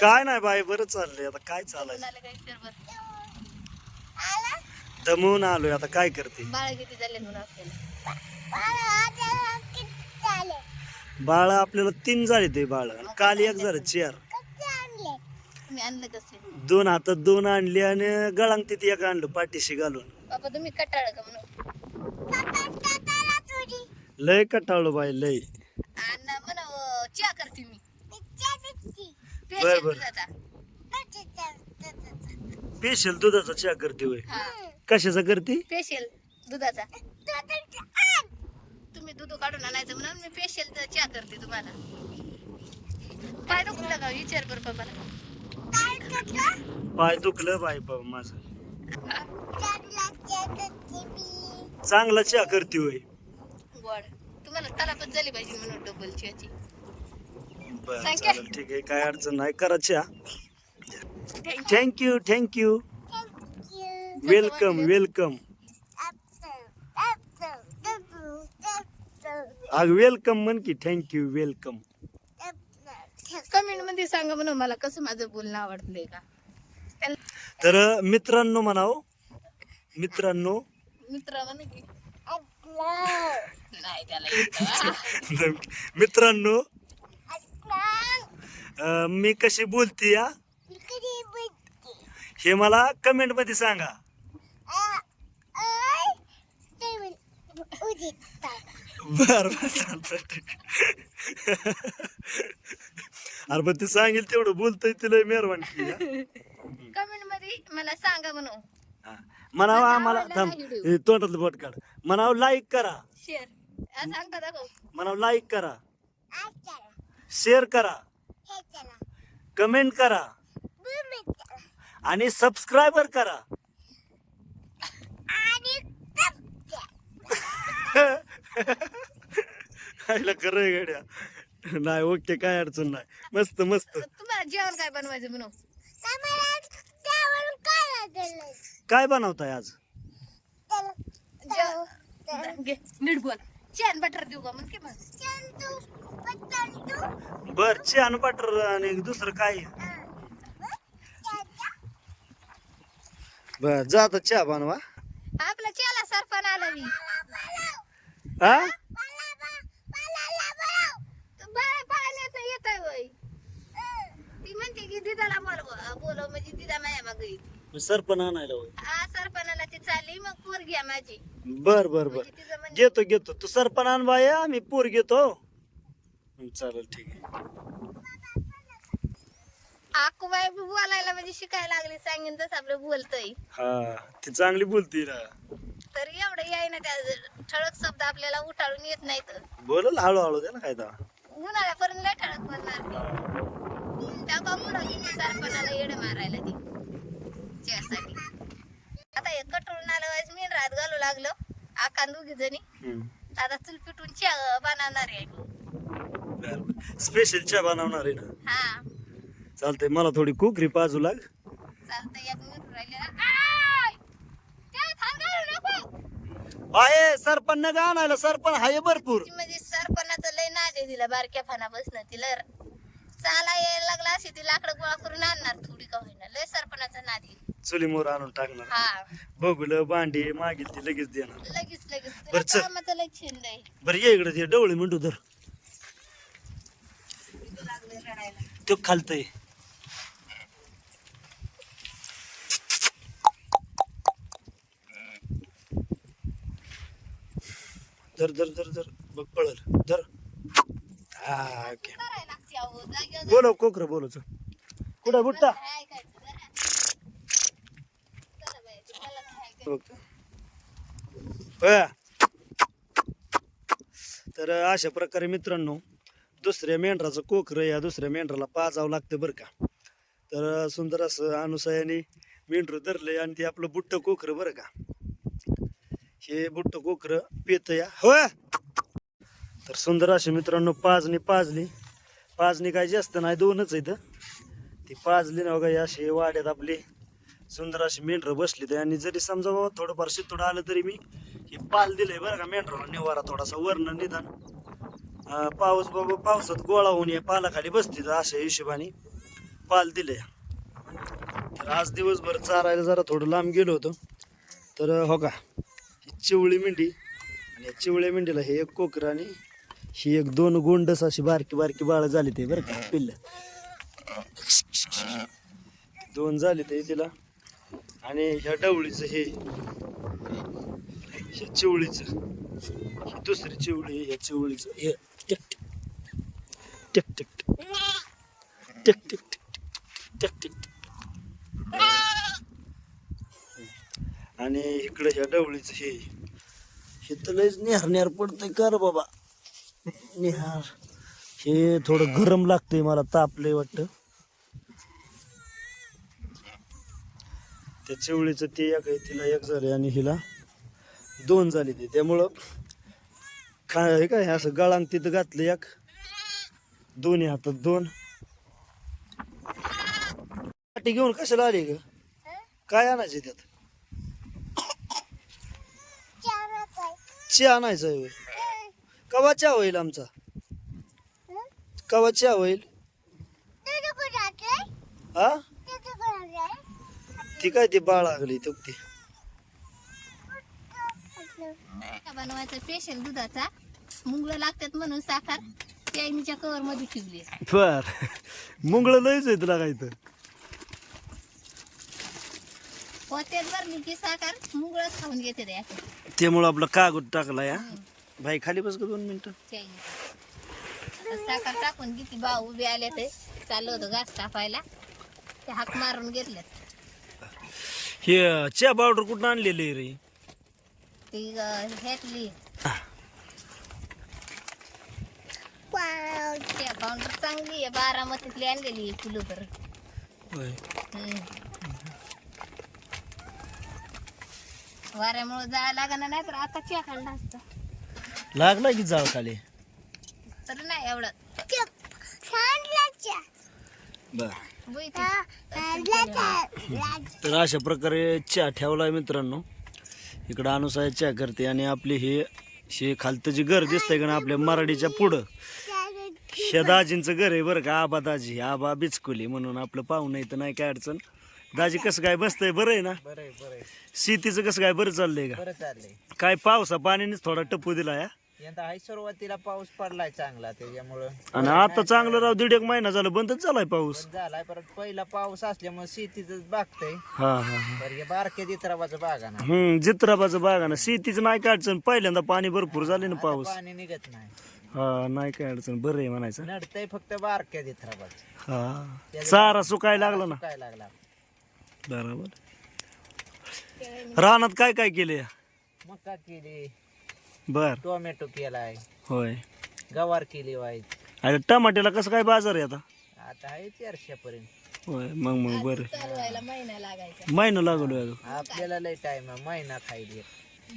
काय नाही बाई बरं चाललंय. आता काय चालायचं? दमून आलोय आता काय करते? बाळ किती झाले म्हणून आपल्याला? बाळ आपल्याला तीन झाले ते बाळ आणि काल एक झालं चार. तुम्ही आणलं कसे? दोन हातात दोन आणले आणि गळांग तिथे एक आणलं पाठीशी घालून. बाबा तुम्ही कटाळ का म्हणून? लय कटाळलो बाई लय आणि म्हणा चहा करते मी बर, बर. स्पेशल दुधाचा चहा करते होय. हा. कशाचा करते? पेशल दुधाचा. तुम्ही दूध काढून आणायचं म्हणून मी पेशल चहा करते तुम्हाला. पाय दुखलं का? विचार बरं पप्पाला पाय दुखलं बाई बाबा माझं. चांगला चहा करते होय. गोड. तुम्हाला तलापच झाली पाहिजे म्हणून डबल चहाची. बरं? चालेल ठीक आहे काय अडचण नाही करा चहा. Thank you. Thank you thank you welcome welcome अग वेलकम म्हण की थँक्यू वेलकम कमेंटमध्ये सांगा म्हणून मला कसं माझं बोलणं आवडलंय का? तर मित्रांनो म्हणाव मित्रांनो. मित्र. मित्रांनो. अं, मी कशी बोलते या? हे मला कमेंटमध्ये सांगा. बर बर चालतंय. अरे पण ते सांगेल तेवढं बोलतय तिला मेहरबान की हा. कमेंटमध्ये मला सांगा म्हणून. हा. म्हणावं आम्हाला थांब. हे तोंडातलं बोट काढ. म्हणावं लाईक करा. शेअर सांगता दाखव. म्हणावं लाईक करा. शेअर करा. कमेंट करा. आणि सबस्क्रायबर करा. आईला खरं गड्या. नाही ओके काय अडचण नाही. मस्त मस्त. तुम्हाला जेवण काय बनवायचं म्हणून काय बनवताय आज? जेव- घे, नीट बोल. चॅन बटर देऊ का मग बर छान बटर आणि दुसरं काय? बर जा आता चहा बनवा. आपला चहाला सरपण आला मी. हा? ती म्हणते की दिदाला बोलव बोलव म्हणजे दिदा माझ्या मागे सरपण आणायला होय चालली मग पोर घ्या माझी. बर बर बर. म्हणजे तिचं म्हणजे घेतो घेतो. तू सरपण आण बाया मी पोर घेतो हं, चालेल ठीक आहे. आकुबाई बी बोलायला म्हणजे शिकायला लागली सांगेन तसं आपलं बोलतय. हा ती चांगली बोलती ना. तर एवढं याय ना त्या ठळक शब्द आपल्याला उठाळून येत नाहीत. बोलल हळूहळू दे ना काय तेव्हा. उन्हाळ्यापर्यंत लय ठळक बोलणार त्या किती सरपणाला येडं मारायला ती. त्यासाठी. आता कटळून आलं वाईस मी रात घालू लागलो. आकान दोघी जणी. आता चुल पिटून चहा बनवणार आहे. बर स्पेशल चहा बनवणार आहे ना? हा. चालतंय मला थोडी कुकरी पाजू लाग. चालतंय एक मिनिट आय! घालू नको. आहे सरपण न का आणायला. सरपण हाय भरपूर. ती म्हणजे सरपणाचं लय नाद आहे तिला बारक्या फानापासून तिला. चाला यायला लागला अशी ती लाकडं गोळा करून आणणार थोडी का होईना. लय सरपणाचा नाद आहे. चुलीमोर आणून टाकणार. हा. बघुलं भांडी मागेल ती लगेच देणार. लगेच लगेच. बरं, चल. कामाचं बरं ये इकडे ते डवळे मिंटू धर. इथं लागलं रडायला तो खालतय. धर धर धर धर. बघ पळल. धर. हा ओके. करायला लागते अहो. जागेवर बोलव कोकर बोलवच कुठं बुट्टा? काय जरा. चला बाई, तुम्हाला काय ऐकायचं? बघ. होय. तर अशा प्रकारे मित्रांनो दुसऱ्या मेंढराचं कोकरं या दुसऱ्या मेंढराला पाजावं लागतं बरं का. तर सुंदर असं अनुसयाने मेंढरू धरलंय आणि ते आपलं बुट्ट कोकरं बरं का. हे बुट्ट कोकरं पेत या हो तर सुंदर असे मित्रांनो पाजणी पाजली. पाजणी काय जास्त नाही दोनच आहेत. ती पाजली ना बघा असे अशी वाड्यात आपली. सुंदर अशी मेंढरं बसली ते आणि जरी समजा बाबा थोडंफार शितोडं आलं तरी मी हे पाल दिलंय बरं का मेंढराला निवारा थोडासा वर्ण निदान. पाऊस बाबा पावसात गोळा होऊन या पालाखाली बसतील अशा हिशोबाने पाल दिले तर आज दिवसभर चारायला जरा थोडं लांब गेलो होतो. तर हो का ही चिवळी मेंढी आणि या चिवळ्या मेंढीला हे एक कोकर आणि ही एक दोन गोंडस अशी बारकी बारकी बाळ झाली ते बरं का पिल्ल. दोन झाली ते तिला. आणि ह्या डवळीचं हे ह्या चिवळीचं ही दुसरी चिवळी ह्या चिवळीचं हे टिक टिक टिक टिक टिक टिक टिक टक टिक आणि इकडं ह्या डवळीचं हे हे तर लयच निहार निहार पडतंय कर बाबा निहार हे थोडं गरम लागतंय मला तापलंय वाटतं त्या चिवळीचं ते एक आहे तिला एक झाले आणि हिला दोन झाले ते. त्यामुळं खा हे काय असं गळांग तिथं घातलं एक दोन्ही हातात दोन. पाटी घेऊन कशाला आली ग? काय आणायचे त्यात? चहा आणायचा होय. कवा चहा होईल आमचा? कवा चहा होईल? हा ती काय ती बाळ लागली तो ती बनवायचा स्पेशल दुधाचा. मुंगळं लागतात म्हणून साखर. चायनीच्या कवर मध्ये बर. मुंगळ लयच आहे तुला काय तर पोत्यात भरली की साखर मुंगळच खाऊन घेते रे त्यामुळं आपलं कागद टाकला या भाई खाली बस ग दोन मिनिटं. चायनी साखर टाकून किती भाऊ उभे आले ते चाललं होतं घास कापायला. ते हाक मारून घेतल्यात हे चहा पावडर कुठं आणलेली रे? ती घेतली चांगली आहे. बारामतीतली आणलेली आहे किलोभर होय. वाऱ्यामुळे जाळा लागणार नाही तर आता चहा खाल्ला असता. लागला की जाळ खाली? तर नाही एवढं. बर. तर अशा प्रकारे चहा ठेवलाय मित्रांनो. इकडं अनुसाय चहा करते आणि आपली हे हे खालतं जे घर दिसतंय का ना आपल्या मराठीच्या पुढं? ह्या दाजींचं घर आहे बरं का आबा दाजी आबा बिचकुली म्हणून आपलं पाहुणं इथं नाही काय अडचण. दाजी कसं काय बसतंय? बरं आहे ना? बरं आहे बरं आहे. शेतीचं कसं काय बरं चाललंय का? बरं चाललंय. काय पावसा पाण्यानेच थोडा टप्पू दिला या यंदा सुरुवातीला पाऊस पडलाय चांगला त्याच्यामुळं. आणि आता चांगलं राव दीड एक महिना झाला बंदच झालाय पाऊस. झालाय परत पहिला पाऊस असल्यामुळे शेतीच बागतय हा हा हा. तर हे बारक्या दित्राबाचं बागा ना हम्म जित्राबाचं बागा ना शेतीचं नाही काय अडचण पहिल्यांदा पाणी भरपूर झाले ना पाऊस. पाणी निघत नाही. हा नाही काय अडचण बरं आहे म्हणायचं. नडतय फक्त बारक्या दित्राबाच हा. चारा सुकायला लागला ना? काय लागला. बरोबर. रानात काय काय केले मका केली. बर. टोमॅटो केलाय. होय. गवार केली वाईट. अरे टमाट्याला कसं काय बाजार आहे आता? आता आहे चारशे पर्यंत होय मग मग बरं. महिना लागायचा. महिना लागलो अजून. आपल्याला लय टाइम आहे महिना खायली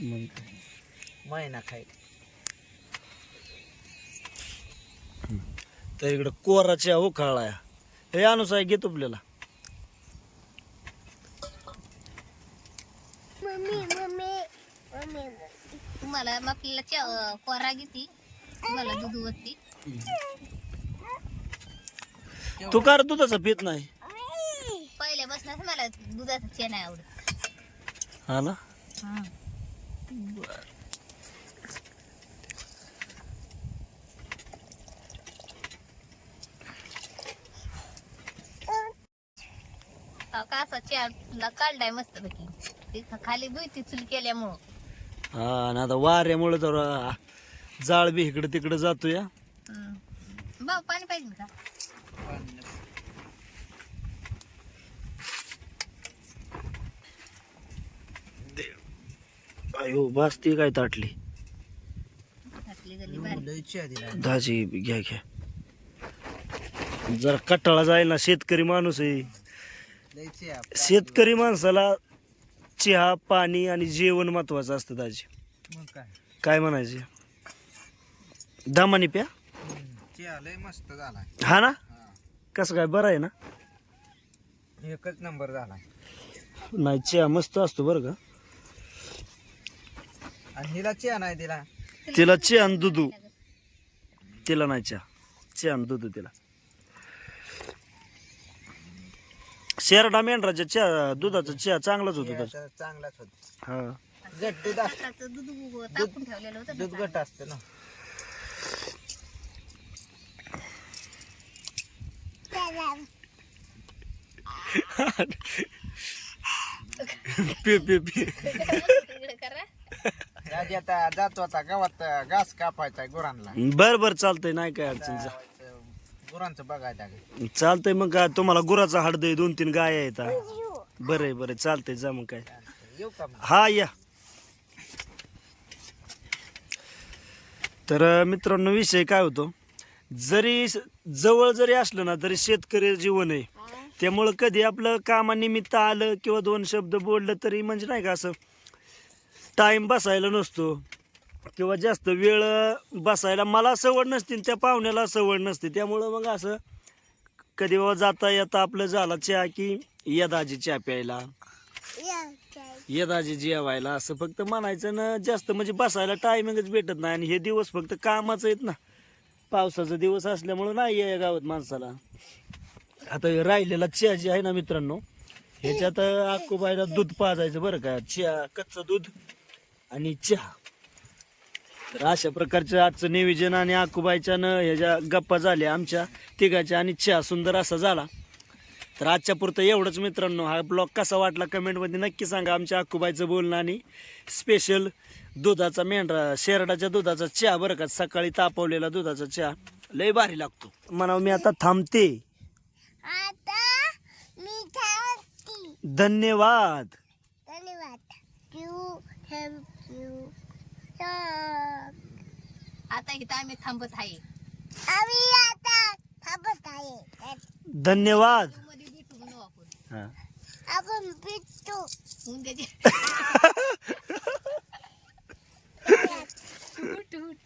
मग. महिना खाय तर इकडं कोराच्या हो खाळा हे अनुसार घेतो आपल्याला तुम्हाला आपल्याला कोरा घेती तुम्हाला दूध वरती तू का रे दुधाचा पित नाही. पहिल्या बसण्यास मला दुधाचा चे नाही आवडत. हा ना? अहो, का असा चहा काढलाय मस्त पैकी खाली दुईती चुल केल्यामुळं. हा आणि आता वाऱ्यामुळे तर जाळ बी इकडे तिकडे जातो या. भाऊ पाणी पाहिजे का? अयो बस ती काय ताटली? दाजी घ्या घ्या. जरा कटाळा जाईल ना शेतकरी माणूस आहे. शेतकरी माणसाला चहा पाणी आणि जेवण महत्वाचं असतं दाजी. मग काय? काय म्हणायचे? दामानी प्या? हम्म, चहा लय मस्त झालाय. हा ना. कसं काय? बरं आहे ना? एकच नंबर झालाय. नाही चहा मस्त असतो बरं का? आणि हिला चहा नाही दिला. तिला चहा आणि दुधू. तिला नाही चहा. चहा आणि दुधू तिला. शेरडा मेंढराच्या चहा दुधाचा चहा चांगलाच होतो त्याचा. चांगलाच होत. हा. गट दूध असत आताचं दूध उभं टाकून ठेवलेलं होतं दूध ना गट असतं ना. पी पी पी तिकडे करा. राजी आता जातो आता गावात घास कापायचा गुरांना. बर बर चालतंय. नाही काय अडचण जा. गुरांचं. चालतंय मग काय तुम्हाला गुराचा हडद आहे दोन तीन गाय आहेत हा. बरं आहे बरं आहे, चालतंय जा मग काय येऊ का मग? हा या तर अं, मित्रांनो विषय काय होतो जरी स- जवळ जरी असलं ना तरी शेतकरी जीवन आहे त्यामुळं कधी आपलं कामानिमित्त आलं किंवा दोन शब्द बोललं तरी म्हणजे नाही का असं टाईम बसायला नसतो किंवा जास्त वेळ बसायला मला सवड नसते त्या पाहुण्याला सवड नसते. त्यामुळं मग असं कधी बाबा जाता येता आपलं झाला चहा की या दाजी चहा प्यायला. ये दाजी जेवायला. असं फक्त म्हणायचं ना जास्त म्हणजे बसायला टायमिंगच भेटत नाही आणि हे दिवस फक्त कामाचं आहेत ना. पावसाचा दिवस असल्यामुळं नाही या गावात माणसाला. आता राहिलेला चहा जे आहे ना मित्रांनो ह्याच्यात आकुबाईला दूध पाजायचं बरं का. चहा कच्चं दूध आणि चहा. तर अशा प्रकारचं आजचं नियोजन आणि आकुबाईच्यानं ह्याच्या गप्पा झाल्या आमच्या तिघाच्या आणि चहा सुंदर असा झाला. तर आजच्या पुरतं एवढंच मित्रांनो हा ब्लॉग कसा वाटला कमेंटमध्ये नक्की सांगा आमच्या अक्कूबाईचं बोलणं आणि स्पेशल दुधाचा मेंढरा शेरडाच्या दुधाचा चहा बरं का सकाळी तापवलेला दुधाचा चहा लय भारी लागतो. म्हणावं मी आता थांबते. आता मी थांबती. धन्यवाद. धन्यवाद. आता इथं आम्ही थांबत आहे. आम्ही आता थांबत आहे. धन्यवाद. मध्ये भेटू म्हणू आपण. हा. आपण भेटतो